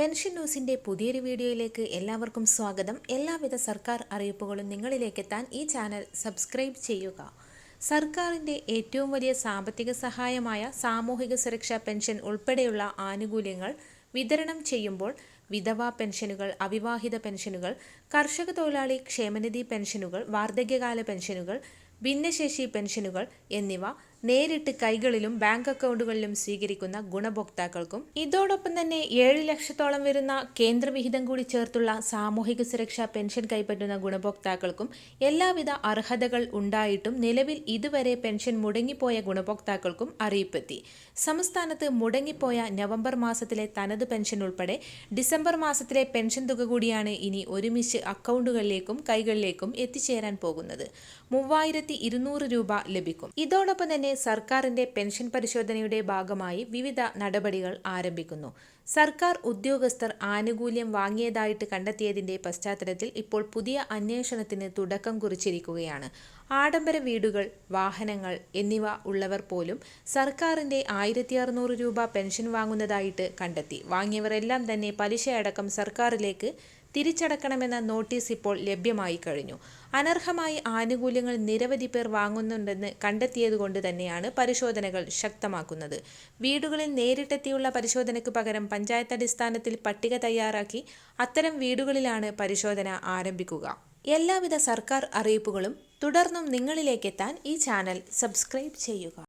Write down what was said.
Pension ന്യൂസിന്റെ പുതിയൊരു വീഡിയോയിലേക്ക് എല്ലാവർക്കും സ്വാഗതം. എല്ലാവിധ സർക്കാർ അറിയിപ്പുകളും നിങ്ങളിലേക്ക് എത്താൻ ഈ ചാനൽ സബ്സ്ക്രൈബ് ചെയ്യുക. സർക്കാരിന്റെ ഏറ്റവും വലിയ സാമ്പത്തിക സഹായമായ സാമൂഹിക സുരക്ഷാ പെൻഷൻ ഉൾപ്പെടെയുള്ള ആനുകൂല്യങ്ങൾ വിതരണം ചെയ്യുമ്പോൾ വിധവാ പെൻഷനുകൾ അവിവാഹിത പെൻഷനുകൾ കർഷക തൊഴിലാളി ക്ഷേമനിധി പെൻഷനുകൾ വാർദ്ധക്യകാല പെൻഷനുകൾ ഭിന്നശേഷി പെൻഷനുകൾ എന്നിവ നേരിട്ട് കൈകളിലും ബാങ്ക് അക്കൗണ്ടുകളിലും സ്വീകരിക്കുന്ന ഗുണഭോക്താക്കൾക്കും ഇതോടൊപ്പം തന്നെ ഏഴ് ലക്ഷത്തോളം വരുന്ന കേന്ദ്രവിഹിതം കൂടി ചേർത്തുള്ള സാമൂഹിക സുരക്ഷാ പെൻഷൻ കൈപ്പറ്റുന്ന ഗുണഭോക്താക്കൾക്കും എല്ലാവിധ അർഹതകൾ ഉണ്ടായിട്ടും നിലവിൽ ഇതുവരെ പെൻഷൻ മുടങ്ങിപ്പോയ ഗുണഭോക്താക്കൾക്കും അറിയിപ്പെത്തി. സംസ്ഥാനത്ത് മുടങ്ങിപ്പോയ നവംബർ മാസത്തിലെ തനത് പെൻഷൻ ഉൾപ്പെടെ ഡിസംബർ മാസത്തിലെ പെൻഷൻ തുക കൂടിയാണ് ഇനി ഒരുമിച്ച് അക്കൗണ്ടുകളിലേക്കും കൈകളിലേക്കും എത്തിച്ചേരാൻ പോകുന്നത്. മൂവായിരത്തി രൂപ ലഭിക്കും. ഇതോടൊപ്പം തന്നെ സർക്കാരിന്റെ പെൻഷൻ പരിശോധനയുടെ ഭാഗമായി വിവിധ നടപടികൾ ആരംഭിക്കുന്നു. സർക്കാർ ഉദ്യോഗസ്ഥർ ആനുകൂല്യം വാങ്ങിയതായിട്ട് കണ്ടെത്തിയതിന്റെ പശ്ചാത്തലത്തിൽ ഇപ്പോൾ പുതിയ അന്വേഷണത്തിന് തുടക്കം കുറിച്ചിരിക്കുകയാണ്. ആഡംബര വീടുകൾ വാഹനങ്ങൾ എന്നിവ ഉള്ളവർ പോലും സർക്കാരിന്റെ ആയിരത്തി അറുന്നൂറ് രൂപ പെൻഷൻ വാങ്ങുന്നതായിട്ട് കണ്ടെത്തി. വാങ്ങിയവരെല്ലാം തന്നെ പലിശയടക്കം സർക്കാരിലേക്ക് തിരിച്ചടക്കണമെന്ന നോട്ടീസ് ഇപ്പോൾ ലഭ്യമായി കഴിഞ്ഞു. അനർഹമായി ആനുകൂല്യങ്ങൾ നിരവധി പേർ വാങ്ങുന്നുണ്ടെന്ന് കണ്ടെത്തിയതുകൊണ്ട് തന്നെയാണ് പരിശോധനകൾ ശക്തമാക്കുന്നത്. വീടുകളിൽ നേരിട്ടെത്തിയുള്ള പരിശോധനയ്ക്ക് പകരം പഞ്ചായത്ത് അടിസ്ഥാനത്തിൽ പട്ടിക തയ്യാറാക്കി അത്തരം വീടുകളിലാണ് പരിശോധന ആരംഭിക്കുക. എല്ലാവിധ സർക്കാർ അറിയിപ്പുകളും തുടർന്നും നിങ്ങളിലേക്കെത്താൻ ഈ ചാനൽ സബ്സ്ക്രൈബ് ചെയ്യുക.